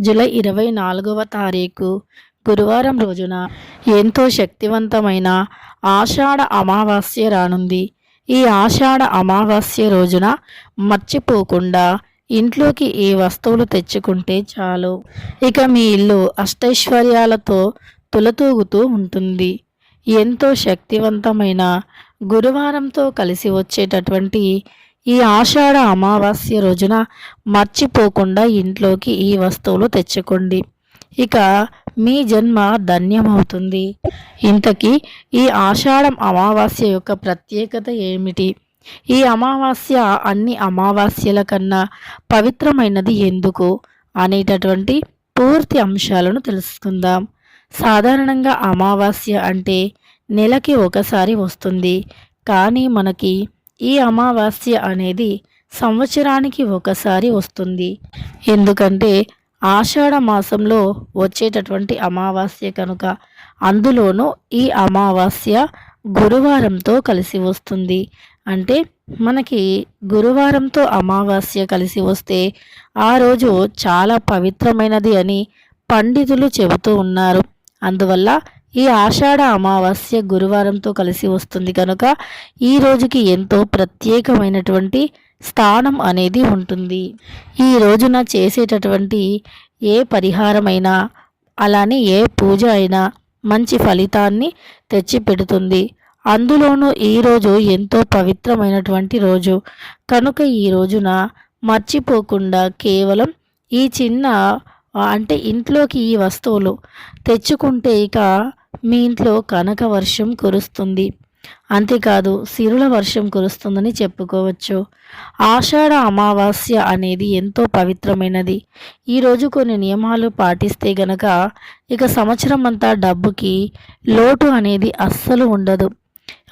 July ఇరవై నాలుగవ తారీఖు గురువారం రోజున ఎంతో శక్తివంతమైన ఆషాఢ అమావాస్య రానుంది. ఈ ఆషాఢ అమావాస్య రోజున మర్చిపోకుండా ఇంట్లోకి ఏ వస్తువులు తెచ్చుకుంటే చాలు. ఇక మీ ఇల్లు అష్టైశ్వర్యాలతో తులతూగుతూ ఉంటుంది. ఎంతో శక్తివంతమైన గురువారంతో కలిసి వచ్చేటటువంటి ఈ ఆషాఢ అమావాస్య రోజున మర్చిపోకుండా ఇంట్లోకి ఈ వస్తువులు తెచ్చుకోండి. ఇక మీ జన్మ ధన్యమవుతుంది. ఇంతకీ ఈ ఆషాఢం అమావాస్య యొక్క ప్రత్యేకత ఏమిటి? ఈ అమావాస్య అన్ని అమావాస్యల కన్నా పవిత్రమైనది ఎందుకు? అనేటటువంటి పూర్తి అంశాలను తెలుసుకుందాం. సాధారణంగా అమావాస్య అంటే నెలకి ఒకసారి వస్తుంది. కానీ మనకి ఈ అమావాస్య అనేది సంవత్సరానికి ఒకసారి వస్తుంది. ఎందుకంటే ఆషాఢ మాసంలో వచ్చేటటువంటి అమావాస్య కనుక అందులోనూ ఈ అమావాస్య గురువారంతో కలిసి వస్తుంది. అంటే మనకి గురువారంతో అమావాస్య కలిసి వస్తే ఆ రోజు చాలా పవిత్రమైనది అని పండితులు చెబుతూ ఉన్నారు. అందువల్ల ఈ ఆషాఢ అమావాస్య గురువారంతో కలిసి వస్తుంది కనుక ఈ రోజుకి ఎంతో ప్రత్యేకమైనటువంటి స్థానం అనేది ఉంటుంది. ఈ రోజున చేసేటటువంటి ఏ పరిహారమైనా అలానే ఏ పూజ అయినా మంచి ఫలితాన్ని తెచ్చిపెడుతుంది. అందులోనూ ఈరోజు ఎంతో పవిత్రమైనటువంటి రోజు. కనుక ఈ రోజున మర్చిపోకుండా కేవలం ఈ చిన్న అంటే ఇంట్లోకి ఈ వస్తువులు తెచ్చుకుంటే ఇక మీ ఇంట్లో కనక వర్షం కురుస్తుంది. అంతేకాదు సిరుల వర్షం కురుస్తుందని చెప్పుకోవచ్చు. ఆషాఢ అమావాస్య అనేది ఎంతో పవిత్రమైనది. ఈరోజు కొన్ని నియమాలు పాటిస్తే గనక ఇక సంవత్సరం అంతా డబ్బుకి లోటు అనేది అస్సలు ఉండదు.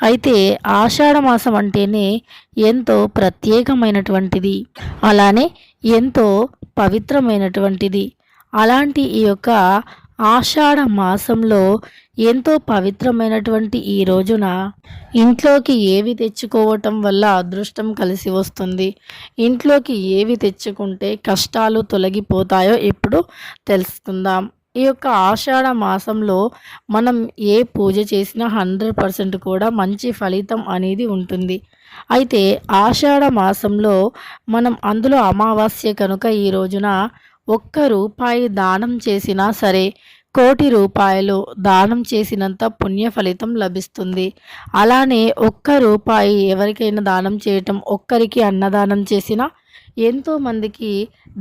అయితే ఆషాఢ మాసం అంటేనే ఎంతో ప్రత్యేకమైనటువంటిది. అలానే ఎంతో పవిత్రమైనటువంటిది. అలాంటి ఈ యొక్క ఆషాఢ మాసంలో ఎంతో పవిత్రమైనటువంటి ఈ రోజున ఇంట్లోకి ఏవి తెచ్చుకోవటం వల్ల అదృష్టం కలిసి వస్తుంది? ఇంట్లోకి ఏవి తెచ్చుకుంటే కష్టాలు తొలగిపోతాయో ఇప్పుడు తెలుసుకుందాం. ఈ యొక్క ఆషాఢ మాసంలో మనం ఏ పూజ చేసినా హండ్రెడ్ పర్సెంట్ కూడా మంచి ఫలితం అనేది ఉంటుంది. అయితే ఆషాఢ మాసంలో మనం అందులో అమావాస్య కనుక ఈ రోజున ఒక్క రూపాయి దానం చేసినా సరే కోటి రూపాయలు దానం చేసినంత పుణ్య ఫలితం లభిస్తుంది. అలానే ఒక్క రూపాయి ఎవరికైనా దానం చేయటం ఒక్కరికి అన్నదానం చేసినా ఎంతోమందికి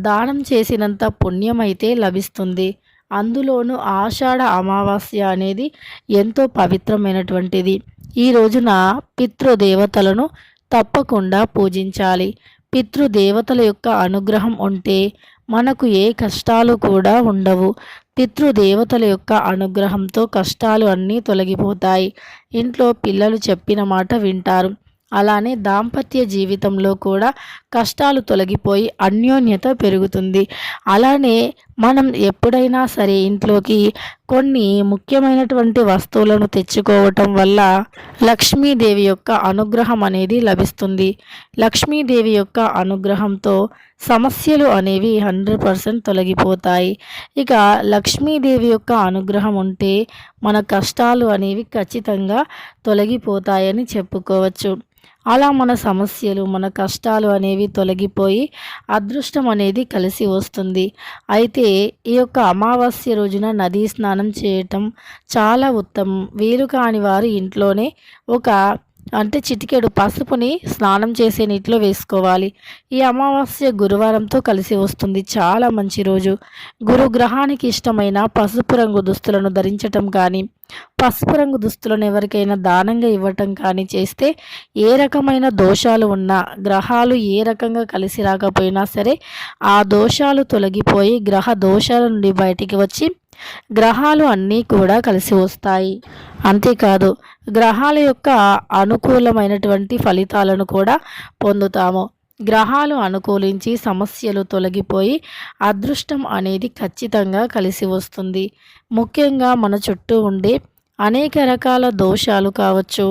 దానం చేసినంత పుణ్యం అయితే లభిస్తుంది. అందులోనూ ఆషాఢ అమావాస్య అనేది ఎంతో పవిత్రమైనటువంటిది. ఈ రోజున పితృదేవతలను తప్పకుండా పూజించాలి. పితృదేవతల యొక్క అనుగ్రహం ఉంటే మనకు ఏ కష్టాలు కూడా ఉండవు. పితృదేవతల యొక్క అనుగ్రహంతో కష్టాలు అన్నీ తొలగిపోతాయి. ఇంట్లో పిల్లలు చెప్పిన మాట వింటారు. అలానే దాంపత్య జీవితంలో కూడా కష్టాలు తొలగిపోయి అన్యోన్యత పెరుగుతుంది. అలానే మనం ఎప్పుడైనా సరే ఇంట్లోకి కొన్ని ముఖ్యమైనటువంటి వస్తువులను తెచ్చుకోవటం వల్ల లక్ష్మీదేవి యొక్క అనుగ్రహం అనేది లభిస్తుంది. లక్ష్మీదేవి యొక్క అనుగ్రహంతో సమస్యలు అనేవి హండ్రెడ్ పర్సెంట్ తొలగిపోతాయి. ఇక లక్ష్మీదేవి యొక్క అనుగ్రహం ఉంటే మన కష్టాలు అనేవి ఖచ్చితంగా తొలగిపోతాయని చెప్పుకోవచ్చు. అలా మన సమస్యలు మన కష్టాలు అనేవి తొలగిపోయి అదృష్టం అనేది కలిసి వస్తుంది. అయితే ఈ యొక్క అమావాస్య రోజున నదీ స్నానం చేయటం చాలా ఉత్తమం. వీలు కాని వారు ఇంట్లోనే ఒక అంటే చిటికెడు పసుపుని స్నానం చేసే నీటిలో వేసుకోవాలి. ఈ అమావాస్య గురువారంతో కలిసి వస్తుంది. చాలా మంచి రోజు. గురుగ్రహానికి ఇష్టమైన పసుపు రంగు దుస్తులను ధరించటం కానీ పసుపు రంగు దుస్తులను ఎవరికైనా దానంగా ఇవ్వటం కానీ చేస్తే ఏ రకమైన దోషాలు ఉన్నా గ్రహాలు ఏ రకంగా కలిసి రాకపోయినా సరే ఆ దోషాలు తొలగిపోయి గ్రహ దోషాల నుండి బయటికి వచ్చి గ్రహాలు అన్నీ కూడా కలిసి వస్తాయి. అంతేకాదు గ్రహాల యొక్క అనుకూలమైనటువంటి ఫలితాలను కూడా పొందుతాము. గ్రహాలు అనుకూలించి సమస్యలు తొలగిపోయి అదృష్టం అనేది ఖచ్చితంగా కలిసి వస్తుంది. ముఖ్యంగా మన చుట్టూ ఉండే అనేక రకాల దోషాలు కావచ్చు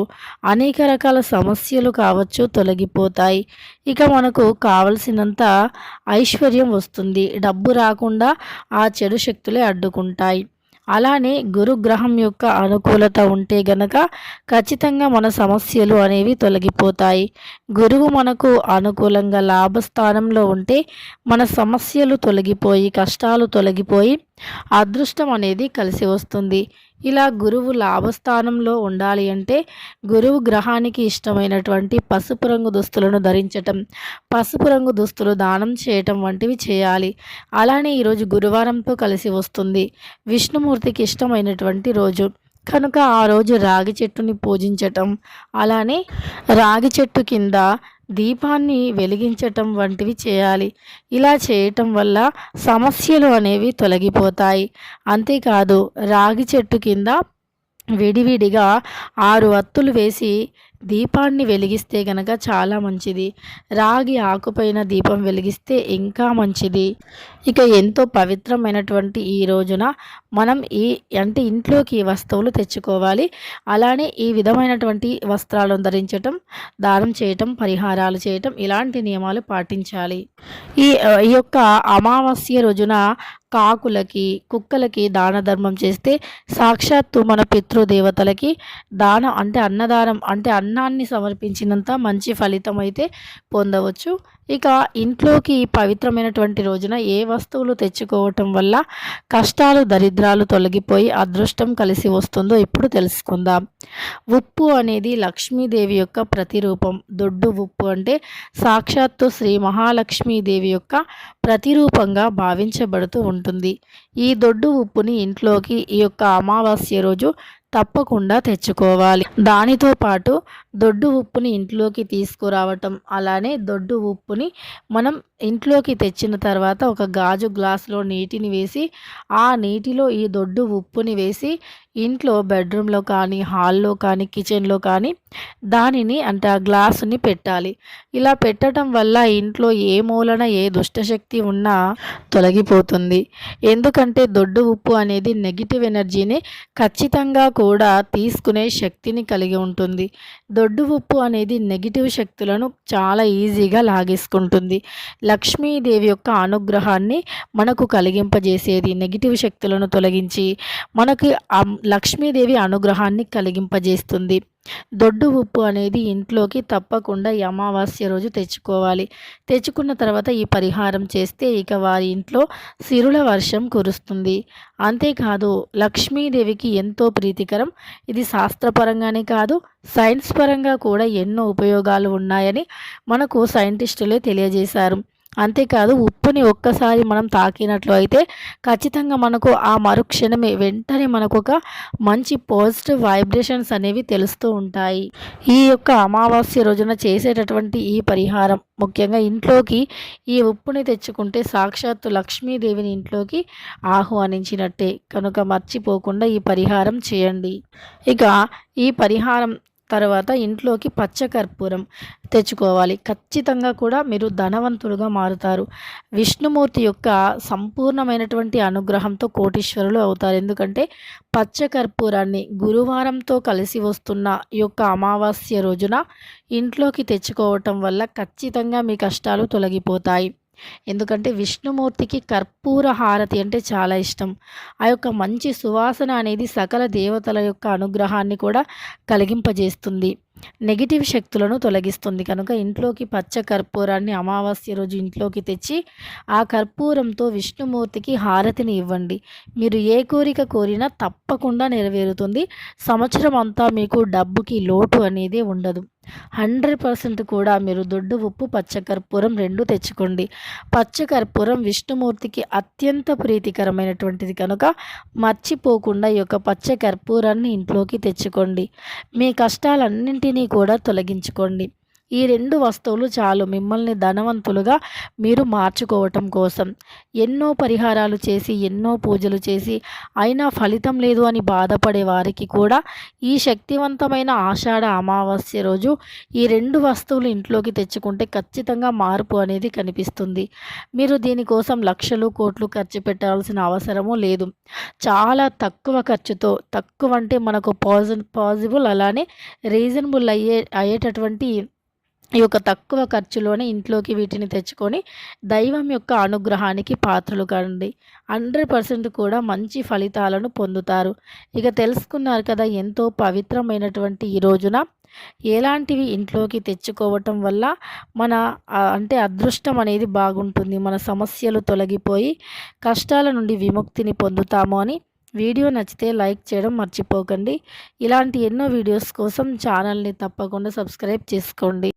అనేక రకాల సమస్యలు కావచ్చు తొలగిపోతాయి. ఇక మనకు కావలసినంత ఐశ్వర్యం వస్తుంది. డబ్బు రాకుండా ఆ చెడు శక్తులే అడ్డుకుంటాయి. అలానే గురుగ్రహం యొక్క అనుకూలత ఉంటే గనక ఖచ్చితంగా మన సమస్యలు అనేవి తొలగిపోతాయి. గురువు మనకు అనుకూలంగా లాభస్థానంలో ఉంటే మన సమస్యలు తొలగిపోయి కష్టాలు తొలగిపోయి అదృష్టం అనేది కలిసి వస్తుంది. ఇలా గురువు లాభస్థానంలో ఉండాలి అంటే గురువు గ్రహానికి ఇష్టమైనటువంటి పసుపు రంగు దుస్తులను ధరించటం పసుపు రంగు దుస్తులు దానం చేయటం వంటివి చేయాలి. అలానే ఈరోజు గురువారంతో కలిసి వస్తుంది విష్ణుమూర్తికి ఇష్టమైనటువంటి రోజు. కనుక ఆ రోజు రాగి చెట్టుని పూజించటం అలానే రాగి చెట్టు కింద దీపాన్ని వెలిగించటం వంటివి చేయాలి. ఇలా చేయటం వల్ల సమస్యలు అనేవి తొలగిపోతాయి. అంతేకాదు రాగి చెట్టు కింద విడివిడిగా ఆరు అత్తులు వేసి దీపాన్ని వెలిగిస్తే గనక చాలా మంచిది. రాగి ఆకుపైన దీపం వెలిగిస్తే ఇంకా మంచిది. ఇక ఎంతో పవిత్రమైనటువంటి ఈ రోజున మనం ఈ అంటే ఇంట్లోకి వస్తువులు తెచ్చుకోవాలి. అలానే ఈ విధమైనటువంటి వస్త్రాలను ధరించటం దానం చేయటం పరిహారాలు చేయటం ఇలాంటి నియమాలు పాటించాలి. ఈ ఈ యొక్క అమావాస్య రోజున కాకులకి కుక్కలకి దాన ధర్మం చేస్తే సాక్షాత్తు మన పితృదేవతలకి దాన అంటే అన్నదానం అంటే అన్నాన్ని సమర్పించినంత మంచి ఫలితం అయితే పొందవచ్చు. ఇక ఇంట్లోకి పవిత్రమైనటువంటి రోజున ఏ వస్తువులు తెచ్చుకోవటం వల్ల కష్టాలు దరిద్రాలు తొలగిపోయి అదృష్టం కలిసి వస్తుందో ఇప్పుడు తెలుసుకుందాం. ఉప్పు అనేది లక్ష్మీదేవి యొక్క ప్రతిరూపం. దొడ్డు ఉప్పు అంటే సాక్షాత్తు శ్రీ మహాలక్ష్మీదేవి యొక్క ప్రతిరూపంగా భావించబడుతూ ఉంటుంది. ఈ దొడ్డు ఉప్పుని ఇంట్లోకి ఈ యొక్క అమావాస్య రోజు తప్పకుండా తెచ్చుకోవాలి. దానితో పాటు దొడ్డు ఉప్పుని ఇంట్లోకి తీసుకురావటం అలానే దొడ్డు ఉప్పుని మనం ఇంట్లోకి తెచ్చిన తర్వాత ఒక గాజు గ్లాసులో నీటిని వేసి ఆ నీటిలో ఈ దొడ్డు ఉప్పుని వేసి ఇంట్లో బెడ్రూమ్లో కానీ హాల్లో కానీ కిచెన్లో కానీ దానిని అంటే ఆ గ్లాసుని పెట్టాలి. ఇలా పెట్టడం వల్ల ఇంట్లో ఏ మూలన ఏ దుష్టశక్తి ఉన్నా తొలగిపోతుంది. ఎందుకంటే దొడ్డు ఉప్పు అనేది నెగిటివ్ ఎనర్జీని ఖచ్చితంగా కూడా తీసుకునే శక్తిని కలిగి ఉంటుంది. దొడ్డు ఉప్పు అనేది నెగిటివ్ శక్తులను చాలా ఈజీగా లాగేసుకుంటుంది. లక్ష్మీదేవి యొక్క అనుగ్రహాన్ని మనకు కలిగింపజేసేది నెగిటివ్ శక్తులను తొలగించి మనకి లక్ష్మీదేవి అనుగ్రహాన్ని కలిగింపజేస్తుంది. దొడ్డు ఉప్పు అనేది ఇంట్లోకి తప్పకుండా ఈ అమావాస్య రోజు తెచ్చుకోవాలి. తెచ్చుకున్న తర్వాత ఈ పరిహారం చేస్తే ఇక వారి ఇంట్లో సిరుల వర్షం కురుస్తుంది. అంతేకాదు లక్ష్మీదేవికి ఎంతో ప్రీతికరం. ఇది శాస్త్రపరంగానే కాదు సైన్స్ పరంగా కూడా ఎన్నో ఉపయోగాలు ఉన్నాయని మనకు సైంటిస్టులే తెలియజేశారు. అంతేకాదు ఉప్పుని ఒక్కసారి మనం తాకినట్లు అయితే ఖచ్చితంగా మనకు ఆ మరుక్షణమే వెంటనే మనకు ఒక మంచి పాజిటివ్ వైబ్రేషన్స్ అనేవి తెలుస్తూ ఉంటాయి. ఈ యొక్క అమావాస్య రోజున చేసేటటువంటి ఈ పరిహారం ముఖ్యంగా ఇంట్లోకి ఈ ఉప్పుని తెచ్చుకుంటే సాక్షాత్తు లక్ష్మీదేవిని ఇంట్లోకి ఆహ్వానించినట్టే. కనుక మర్చిపోకుండా ఈ పరిహారం చేయండి. ఇక ఈ పరిహారం తర్వాత ఇంట్లోకి పచ్చకర్పూరం తెచ్చుకోవాలి. ఖచ్చితంగా కూడా మీరు ధనవంతులుగా మారుతారు. విష్ణుమూర్తి యొక్క సంపూర్ణమైనటువంటి అనుగ్రహంతో కోటీశ్వరులు అవుతారు. ఎందుకంటే పచ్చకర్పూరాన్ని గురువారంతో కలిసి వస్తున్న యొక్క అమావాస్య రోజున ఇంట్లోకి తెచ్చుకోవటం వల్ల ఖచ్చితంగా మీ కష్టాలు తొలగిపోతాయి. ఎందుకంటే విష్ణుమూర్తికి కర్పూర హారతి అంటే చాలా ఇష్టం. ఆ యొక్క మంచి సువాసన అనేది సకల దేవతల యొక్క అనుగ్రహాన్ని కూడా కలిగింపజేస్తుంది. నెగిటివ్ శక్తులను తొలగిస్తుంది. కనుక ఇంట్లోకి పచ్చ కర్పూరాన్ని అమావాస్య రోజు ఇంట్లోకి తెచ్చి ఆ కర్పూరంతో విష్ణుమూర్తికి హారతిని ఇవ్వండి. మీరు ఏ కోరిక కోరినా తప్పకుండా నెరవేరుతుంది. సంవత్సరం అంతా మీకు డబ్బుకి లోటు అనేది ఉండదు. హండ్రెడ్ పర్సెంట్ కూడా మీరు దొడ్డు ఉప్పు పచ్చకర్పూరం రెండు తెచ్చుకోండి. పచ్చకర్పూరం విష్ణుమూర్తికి అత్యంత ప్రీతికరమైనటువంటిది కనుక మర్చిపోకుండా ఈ యొక్క పచ్చకర్పూరాన్ని ఇంట్లోకి తెచ్చుకోండి. మీ కష్టాలన్నింటినీ కూడా తొలగించుకోండి. ఈ రెండు వస్తువులు చాలు మిమ్మల్ని ధనవంతులుగా మీరు మార్చుకోవటం కోసం. ఎన్నో పరిహారాలు చేసి ఎన్నో పూజలు చేసి అయినా ఫలితం లేదు అని బాధపడే వారికి కూడా ఈ శక్తివంతమైన ఆషాఢ అమావాస్య రోజు ఈ రెండు వస్తువులు ఇంట్లోకి తెచ్చుకుంటే ఖచ్చితంగా మార్పు అనేది కనిపిస్తుంది. మీరు దీనికోసం లక్షలు కోట్లు ఖర్చు పెట్టాల్సిన అవసరము లేదు. చాలా తక్కువ ఖర్చుతో తక్కువ అంటే మనకు పాజి పాజిబుల్ అలానే రీజనబుల్ అయ్యే అయ్యేటటువంటి ఈ యొక్క తక్కువ ఖర్చులోనే ఇంట్లోకి వీటిని తెచ్చుకొని దైవం యొక్క అనుగ్రహానికి పాత్రలు కండి హండ్రెడ్ పర్సెంట్ కూడా మంచి ఫలితాలను పొందుతారు. ఇక తెలుసుకున్నారు కదా ఎంతో పవిత్రమైనటువంటి ఈ రోజున ఎలాంటివి ఇంట్లోకి తెచ్చుకోవటం వల్ల మన అంటే అదృష్టం అనేది బాగుంటుంది. మన సమస్యలు తొలగిపోయి కష్టాల నుండి విముక్తిని పొందుతాము అని వీడియో నచ్చితే లైక్ చేయడం మర్చిపోకండి. ఇలాంటి ఎన్నో వీడియోస్ కోసం ఛానల్ని తప్పకుండా సబ్స్క్రైబ్ చేసుకోండి.